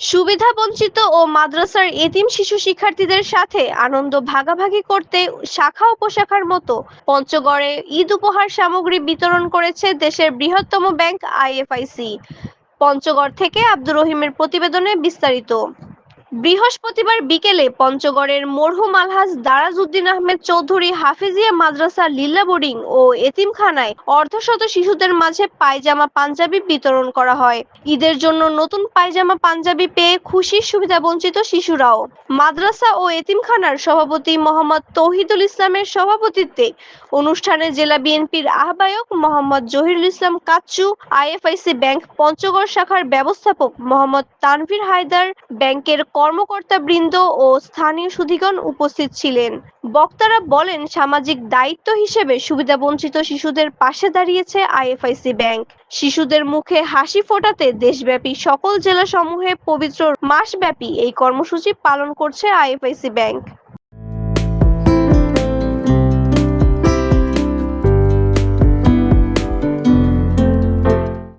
সুবিধা বঞ্চিত ও মাদ্রাসার এতিম শিশু শিক্ষার্থীদের সাথে আনন্দ ভাগাভাগি করতে শাখা উপশাখার মতো পঞ্চগড়ে ঈদ উপহার সামগ্রী বিতরণ করেছে দেশের বৃহত্তম ব্যাংক আইএফআইসি। পঞ্চগড় থেকে আব্দুর রহিমের প্রতিবেদনে বিস্তারিত। বৃহস্পতিবার বিকেলে পঞ্চগড়ের মরহুম আলহাজ দারাজ উদ্দিন আহমেদ চৌধুরী হাফিজিয়া মাদ্রাসা লীলা বোর্ডিং ও এতিমখানায় অর্ধশত শিশুদের মাঝে পায়জামা পাঞ্জাবি বিতরণ করা হয়। ঈদের জন্য নতুন পায়জামা পাঞ্জাবি পেয়ে খুশি সুবিধাবঞ্চিত শিশুরাও। মাদ্রাসা ও এতিমখানার সভাপতি মোহাম্মদ তৌহিদুল ইসলামের সভাপতিত্বে অনুষ্ঠানে জেলা বিএনপির আহ্বায়ক মোহাম্মদ জহিরুল ইসলাম কাচ্চু, আইএফআইসি ব্যাংক পঞ্চগড় শাখার ব্যবস্থাপক মোহাম্মদ তানভীর হায়দার, ব্যাংকের কর্মকর্তা বৃন্দ ও স্থানীয় সুধীগণ উপস্থিত ছিলেন। বক্তারা বলেন, সামাজিক দায়িত্ব হিসেবে সুবিধাবঞ্চিত শিশুদের পাশে দাঁড়িয়েছে আইএফআইসি ব্যাংক। শিশুদের মুখে হাসি ফোটাতে দেশব্যাপী সকল জেলা সমূহে পবিত্র মাসব্যাপী এই কর্মসূচি পালন করছে আইএফআইসি ব্যাংক।